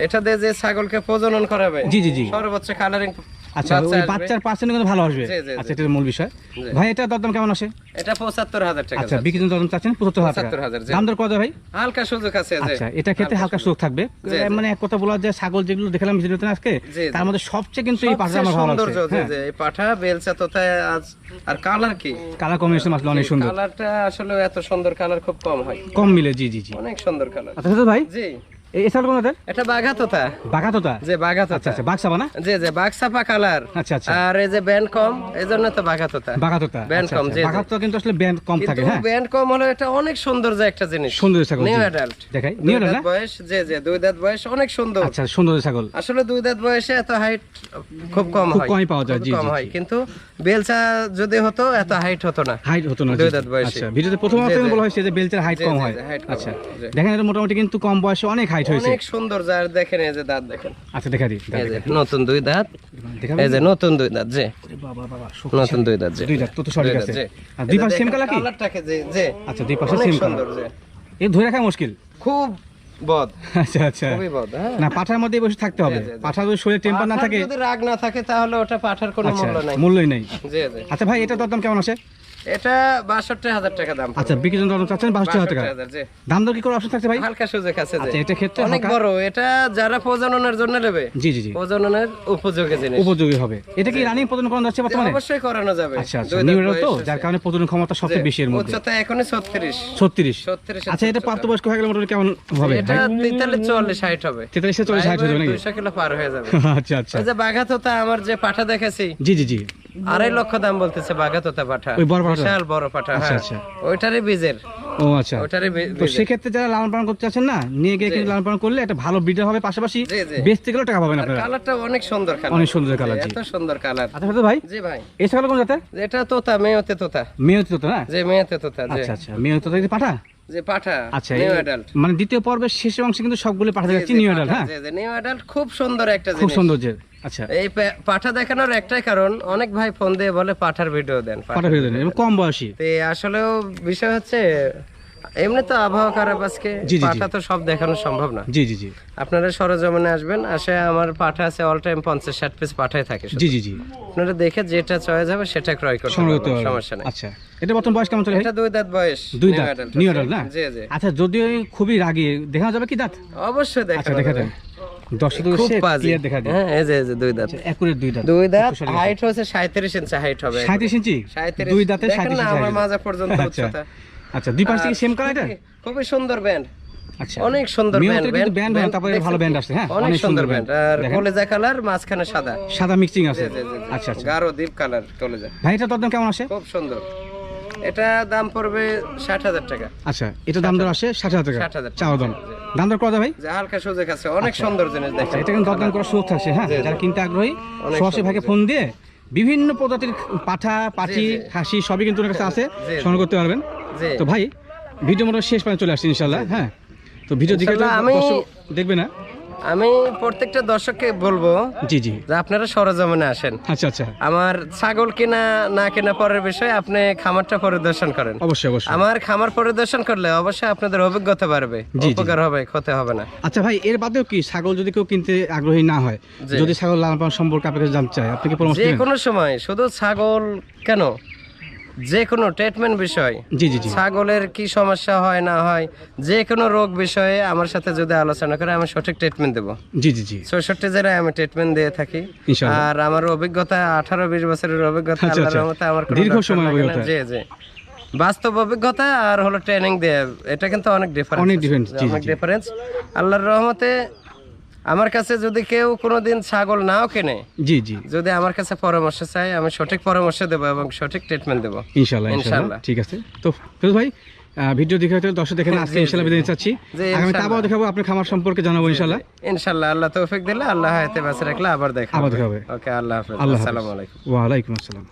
এটা দিয়ে যে ছাগলকে প্রজনন করাবে জি, জি, জি। সর্বোচ্চ কালারিং আচ্ছা ওই বাচ্চার পার্সেন্ট কিন্তু ভালো আসবে। জি, জি, জি। আচ্ছা এটা মূল বিষয়। ভাই এটা দরদাম কেমন আসে? এটা পঁচাত্তর হাজার টাকা আচ্ছা বিক্রি দরদাম চাচ্ছেন পঁচাত্তর হাজার টাকা। 75,000 দাম দর কত ভাই? হালকা সুযোগ আছে আচ্ছা এটা ক্ষেত্রে হালকা সুযোগ। থাকবে। জি, জি। মানে এক কথা বলা যায় ছাগল যেগুলো দেখলাম ভিডিওতে আজকে। তার মধ্যে সবচেয়ে কিন্তু এই পাঠাটা আমার ভালো লাগছে। যে যে এই পাঠা বেলচা আজ আর কালার কি? কালার কম্বিনেশন আসলে অনেক সুন্দর। কালারটা আসলে এত সুন্দর কালার খুব কম হয়। কম মিলে জি জি জি। অনেক সুন্দর কালার। আচ্ছা ভাই? জি। এই এছাড়া কোন এটা বাঘা তোতা বাঘা তোতা যে বাঘা তোতা আচ্ছা বাঘসাবা না? যে যে বাঘসাপা কালার আচ্ছা আচ্ছা। আর এই যে ব্যান্ড কম এই তো বাঘা তোতা বাঘা তোতা ব্যান্ড কম। জি, জি। বাঘা তোতা কিন্তু আসলে ব্যান্ড কম থাকে হ্যাঁ? ব্যান্ড কম হলো এটা অনেক সুন্দর যে একটা জিনিস। সুন্দর ছাগল নিউ অ্যাডাল্ট দেখাই। নিউ দাঁত বয়স যে যে দুই দাঁত বয়স অনেক সুন্দর। আচ্ছা সুন্দর ছাগল। আসলে দুই দাঁত বয়সে এত হাইট খুব কম হয়। কমই পাওয়া যায়, জি, কম হয়। কিন্তু বেলচা যদি হতো এত হাইট হতো না। হাইট হতো না দুই দাঁত। বয়সী। আচ্ছা ভিডিওতে প্রথম। বলা হয়েছে যে বেলচের হাইট কম হয়। আচ্ছা। দেখেন এটা মোটামুটি কিন্তু কম বয়সে অনেক হাইট হয়েছে। অনেক সুন্দর যার দেখেন এই যে দাঁত দেখেন। আচ্ছা দেখা দিই নতুন দুই দাঁত। এই যে নতুন দুই দাঁত যে বাবা বাবা নতুন দুই দাঁত যে দুই দাঁত তো সঠিক আছে। আর দুই পাশে সেম কালার কি? কালারটাকে যে যে আচ্ছা দুই পাশে সেম কালার এই ধরে রাখা মুশকিল। খুব বদ। আচ্ছা আচ্ছা। খুবই বদ হ্যাঁ। না পাঠার মধ্যে বসে থাকতে হবে। পাঠার যদি শরীরে টেম্পার না থাকে যদি রাগ না থাকে তাহলে ওটা পাঠার কোনো আচ্ছা মূল্য নাই। মূল্যই নেই। জি জি। আচ্ছা ভাই এটা দরদাম কেমন আছে? এটা বাষট্টি হাজার টাকা দাম আচ্ছা বিক্রি জন্য চাচ্ছেন বাষট্টি হাজার টাকা। দাম দর কি করে অপশন থাকছে ভাই? হালকা সুযোগ আছে আচ্ছা এটা ক্ষেত্রে অনেক বড় এটা যারা প্রজননের জন্য নেবে জি জি জি। প্রজননের উপযোগী জিনিস। উপযোগী হবে। এটা কি রানিং প্রদান করানো যাচ্ছে বর্তমানে? অবশ্যই করানো যাবে। আচ্ছা আচ্ছা নিউ তো যার কারণে প্রজনন ক্ষমতা সবচেয়ে বেশি এর মধ্যে। উচ্চতা এখনই ছত্রিশ। ছত্রিশ। ছত্রিশ আচ্ছা এটা প্রাপ্তবয়স্ক হয়ে গেলে মোটামুটি কেমন হবে? এটা হবে। নাকি? কিলো পার হয়ে যাবে। আচ্ছা আচ্ছা। আমার যে পাঠা দেখেছি জি জি জি। আড়াই লক্ষ দাম বলতেছে পাঠা। ওই বড় পাঠা? বিশাল বড়? পাঠা আচ্ছা, হ্যাঁ আচ্ছা। ওইটারই বীজের। ও আচ্ছা। তো সেক্ষেত্রে যারা লালন পালন করতে চাচ্ছেন না নিয়ে গিয়ে লালন পালন করলে একটা ভালো ব্রিডার হবে পাশাপাশি জি, জি। বেচতে গেলেও টাকা পাবেন আপনারা। কালারটা অনেক সুন্দর কালার অনেক সুন্দর কালার এত সুন্দর কালার আচ্ছা ভাই জি ভাই। কোন জাতের? এটা তোতা মেয়েতে তোতা। মেয়ে হচ্ছে তো না? যে মেয়েতে তোতা আচ্ছা আচ্ছা। মেয়ে হচ্ছে তো এই যে পাঠা? যে পাঠা। আচ্ছা নিউ অ্যাডাল্ট মানে দ্বিতীয় পর্বের শেষের অংশে কিন্তু সবগুলো পাঠা যাচ্ছে নিউ অ্যাডাল্ট হ্যাঁ? নিউ অ্যাডাল্ট খুব সুন্দর একটা খুব জিনিস। সৌন্দর্যের আচ্ছা। এই পাঠা দেখানোর একটাই কারণ অনেক ভাই ফোন দিয়ে বলে পাঠার ভিডিও দেন পাঠা ফিরে দেন কম বয়সী। তো আসলেও বিষয় হচ্ছে এমনি তো আবহাওয়া খারাপ আজকে। পাঠা তো সব দেখানো সম্ভব না। জি জি জি। আপনারা সরজমিনে আসবেন আসে আমার পাঠা আছে অল টাইম পঞ্চাশ ষাট পিস পাঠাই থাকে জি জি জি। আপনারা দেখে যেটা চয়েস হবে সেটা ক্রয় করতে পারবেন। সমস্যা নেই। আচ্ছা এটা বর্তমান বয়স কেমন চলে এটা দুই দাঁত বয়স দুই দাঁত নিউ। অ্যাডাল্ট না? জি জি। আচ্ছা যদিও খুবই রাগি দেখা যাবে কি দাঁত? অবশ্যই আচ্ছা দেখা দেখা যাবে। দেন দেখা হ্যাঁ এই যে দুই দাঁত। দুই দাঁত। দুই দাঁত সরি, সরি। হাইট হচ্ছে সাঁত্রিশ ইঞ্চি হাইট হবে। সাঁত্রিশ ইঞ্চি? দুই দাঁতে দেখেন সাঁত্রিশ না ইঞ্চি আমার height। মাজা পর্যন্ত আচ্ছা। উচ্চতা। আচ্ছা দুই পাশ থেকে সেম কালার এটা? খুবই- সুন্দর ব্যান্ড আচ্ছা অনেক সুন্দর মেয়ে ব্যান্ড ব্যান্ড তারপরে ভালো ব্যান্ড আসছে হ্যাঁ অনেক সুন্দর ব্যান্ড আর কলেজা কালার মাঝখানে সাদা। সাদা মিক্সিং আছে। জি, জি, জি, জি। আচ্ছা আচ্ছা। গাঢ় ডিপ কালার কলেজা। ভাই এটা দরদাম কেমন আসে? খুব সুন্দর। এটা দাম পড়বে ষাট হাজার টাকা। আচ্ছা এটা দাম দর আসে ষাট হাজার টাকা। 60,000 টাকা। চাওয়া দাম। দাম দর করা ভাই? যে হালকা সুযোগ আছে অনেক সুন্দর জিনিস দেখেন এটা কিন্তু দরদাম করার সুযোগ থাকছে হ্যাঁ। যারা কিনতে আগ্রহী সরাসরি ভাইকে ফোন দিয়ে বিভিন্ন প্রজাতির পাঠা পাটি হাসি সবই কিন্তু ওনার কাছে আছে। সংগ্রহ করতে পারবেন। তো ভাই ভিডিও মোটামুটি শেষ পর্যন্ত চলে আসছে ইনশাল্লাহ হ্যাঁ? তো ভিডিও দেখে আমি- দেখবে না? আমি প্রত্যেকটা দর্শককে বলব জি জি। যে আপনারা সরজমিনে আসেন। আচ্ছা আচ্ছা। আমার ছাগল কিনা না কেনা পরের বিষয়ে আপনি খামারটা পরিদর্শন করেন। অবশ্যই অবশ্যই। আমার খামার পরিদর্শন করলে অবশ্যই আপনাদের অভিজ্ঞতা বাড়বে। উপকার হবে ক্ষতি হবে না। আচ্ছা ভাই এর বাদেও কি ছাগল যদি কেউ কিনতে আগ্রহী না হয় যদি ছাগল লালন পালন সম্পর্কে আপনার কাছে জানতে চায় আপনি কি পরামর্শ যে কোনো সময় শুধু ছাগল কেন? যে কোনো ট্রিটমেন্ট বিষয়। জি জি জি। ছাগলের কি সমস্যা হয় না হয় যে কোনো রোগ বিষয়ে আমার সাথে যদি আলোচনা করে আমি সঠিক ট্রিটমেন্ট দেবো। জি জি জি। চৌষট্টি জেলায় আমি ট্রিটমেন্ট দিয়ে থাকি। আর আমার অভিজ্ঞতা আঠারো বিশ বছরের অভিজ্ঞতা আচ্ছা, আল্লাহর আচ্ছা। রহমতে আমার দীর্ঘ সময় অভিজ্ঞতা। জি জি। বাস্তব অভিজ্ঞতা আর হলো ট্রেনিং দিয়ে এটা কিন্তু অনেক ডিফারেন্স অনেক। ডিফারেন্স আল্লাহর রহমতে আমার কাছে যদি কেউ কোনোদিন ছাগল নাও কেনে জি জি। যদি আমার কাছে পরামর্শ চাই আমি সঠিক পরামর্শ দেবো এবং সঠিক ট্রিটমেন্ট দেবো। ইনশাল্লাহ ইনশাল্লাহ ইনশাআল্লাহ। ঠিক আছে। তো ফিরোজ ভাই ভিডিও দেখে হয়তো দর্শক দেখে না আজকে ইনশাল্লাহ বিদায়। চাচ্ছি জি, আগামী দেখাবো আপনার খামার সম্পর্কে জানাব ইনশাল্লাহ ইনশাল্লাহ আল্লাহ তৌফিক দিলে আল্লাহ হায়াতে বাঁচে রাখলে আবার দেখা আবার দেখা হবে। ওকে আল্লাহ হাফেজ। আল্লাহ। আসসালামু আলাইকুম। ওয়ালাইকুম আসসালাম।